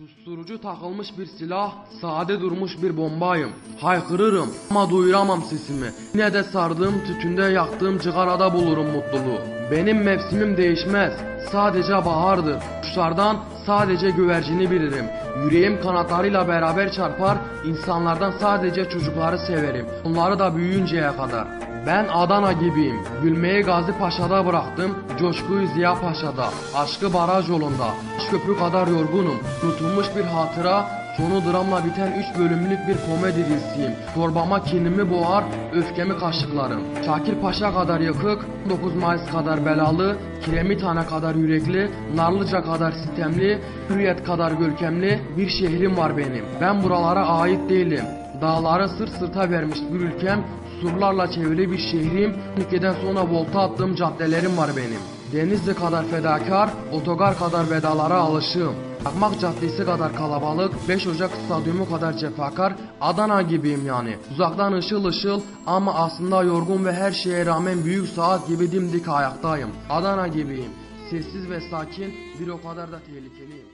Susturucu takılmış bir silah, sade durmuş bir bombayım. Haykırırım ama duyuramam sesimi. Yine de sardığım tütünde yaktığım cigarada bulurum mutluluğu. Benim mevsimim değişmez, sadece bahardır. Kuşlardan sadece güvercini bilirim. Yüreğim kanatlarıyla beraber çarpar, insanlardan sadece çocukları severim. Onları da büyüyünceye kadar. Ben Adana gibiyim. Gülmeyi Gazi Paşa'da bıraktım. Coşkuyu Ziya Paşa'da. Aşkı baraj yolunda. Köprü kadar yorgunum. Unutulmuş bir hatıra. Sonu dramla biten 3 bölümlük bir komedi dizisiyim. Torbama kinimi boğar, öfkemi kaşıklarım. Şakir Paşa kadar yıkık, 9 Mayıs kadar belalı, Kiremitane kadar yürekli, Narlıca kadar sitemli, Hürriyet kadar görkemli bir şehrim var benim. Ben buralara ait değilim. Dağları sırt sırta vermiş bir ülkem, surlarla çevrili bir şehrim, ülkeden sonra volta attığım caddelerim var benim. Denizli kadar fedakar, otogar kadar vedalara alışığım. Akmak Caddesi kadar kalabalık, 5 Ocak stadyumu kadar cefakar, Adana gibiyim yani. Uzaktan ışıl ışıl ama aslında yorgun ve her şeye rağmen büyük saat gibi dimdik ayaktayım. Adana gibiyim. Sessiz ve sakin, bir o kadar da tehlikeliyim.